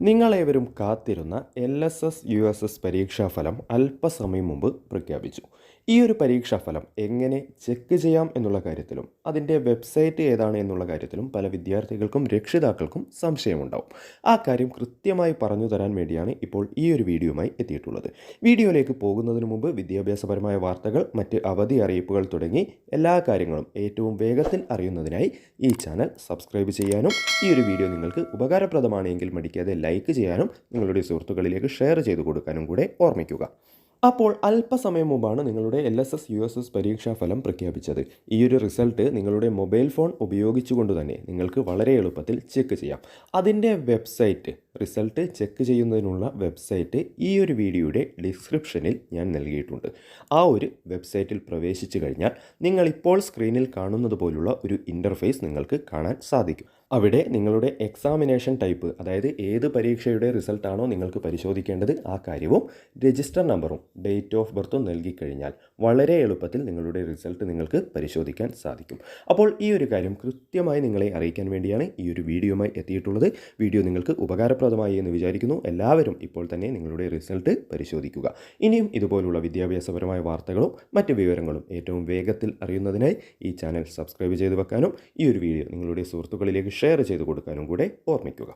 നിങ്ങളേവരും കാത്തിരുന്ന L S S U S S പരീക്ഷാഫലം അല്പസമയം മുമ്പ് പ്രഖ്യാപിച്ചു. ഈ ഒരു പരീക്ഷാഫലം എങ്ങനെ ചെക്ക് ചെയ്യാം എന്നുള്ള കാര്യത്തിലും അതിന്റെ വെബ്സൈറ്റ് ഏതാണ് എന്നുള്ള കാര്യത്തിലും പല വിദ്യാർത്ഥികൾക്കും രക്ഷിതാക്കൾക്കും സംശയമുണ്ടാവും. ആ കാര്യം കൃത്യമായി പറഞ്ഞു തരാൻ വേണ്ടിയാണ് ഇപ്പോൾ ഈ ഒരു വീഡിയോയുമായി എത്തിയിട്ടുള്ളത്. വീഡിയോയിലേക്ക് പോകുന്നതിന് മുമ്പ് വിദ്യാഭ്യാസപരമായ വാർത്തകൾ മറ്റ് അവധി അറിയിപ്പുകൾ തുടങ്ങി എല്ലാ കാര്യങ്ങളും ഏറ്റവും വേഗത്തിൽ അറിയുന്നതിനായി ഈ ചാനൽ സബ്സ്ക്രൈബ് ചെയ്യാനും ഈ ഒരു വീഡിയോ നിങ്ങൾക്ക് ഉപകാരപ്രദമാണെങ്കിൽ മടിക്കാതെ ചെയ്യാനും നിങ്ങളുടെ സുഹൃത്തുക്കളിലേക്ക് ഷെയർ ചെയ്ത് കൊടുക്കാനും കൂടെ ഓർമ്മിക്കുക. അപ്പോൾ അല്പസമയം മുമ്പാണ് നിങ്ങളുടെ L S S U S S പരീക്ഷാ ഫലം പ്രഖ്യാപിച്ചത്. ഈ ഒരു റിസൾട്ട് നിങ്ങളുടെ മൊബൈൽ ഫോൺ ഉപയോഗിച്ചുകൊണ്ട് തന്നെ നിങ്ങൾക്ക് വളരെ എളുപ്പത്തിൽ ചെക്ക് ചെയ്യാം. അതിന്റെ വെബ്സൈറ്റ് റിസൾട്ട് ചെക്ക് ചെയ്യുന്നതിനുള്ള വെബ്സൈറ്റ് ഈ ഒരു വീഡിയോയുടെ ഡിസ്ക്രിപ്ഷനിൽ ഞാൻ നൽകിയിട്ടുണ്ട്. ആ ഒരു വെബ്സൈറ്റിൽ പ്രവേശിച്ചു കഴിഞ്ഞാൽ നിങ്ങൾ ഇപ്പോൾ സ്ക്രീനിൽ കാണുന്നത് പോലുള്ള ഒരു ഇന്റർഫേസ് നിങ്ങൾക്ക് കാണാൻ സാധിക്കും. അവിടെ നിങ്ങളുടെ എക്സാമിനേഷൻ ടൈപ്പ് അതായത് ഏത് പരീക്ഷയുടെ റിസൾട്ടാണോ നിങ്ങൾക്ക് പരിശോധിക്കേണ്ടത് ആ കാര്യവും രജിസ്റ്റർ നമ്പറും ഡേറ്റ് ഓഫ് ബർത്തും നൽകിക്കഴിഞ്ഞാൽ വളരെ എളുപ്പത്തിൽ നിങ്ങളുടെ റിസൾട്ട് നിങ്ങൾക്ക് പരിശോധിക്കാൻ സാധിക്കും. അപ്പോൾ ഈ ഒരു കാര്യം കൃത്യമായി നിങ്ങളെ അറിയിക്കാൻ വേണ്ടിയാണ് ഈ ഒരു വീഡിയോയുമായി എത്തിയിട്ടുള്ളത്. വീഡിയോ നിങ്ങൾക്ക് ഉപകാരപ്രദമായി എന്ന് വിചാരിക്കുന്നു. എല്ലാവരും ഇപ്പോൾ തന്നെ നിങ്ങളുടെ റിസൾട്ട് പരിശോധിക്കുക. ഇനിയും ഇതുപോലുള്ള വിദ്യാഭ്യാസപരമായ വാർത്തകളും മറ്റ് വിവരങ്ങളും ഏറ്റവും വേഗത്തിൽ അറിയുന്നതിനായി ഈ ചാനൽ സബ്സ്ക്രൈബ് ചെയ്ത് വെക്കാനും ഈ ഒരു വീഡിയോ നിങ്ങളുടെ സുഹൃത്തുക്കളിലേക്ക് ഷെയർ ചെയ്ത് കൊടുക്കാനും കൂടെ ഓർമ്മിക്കുക.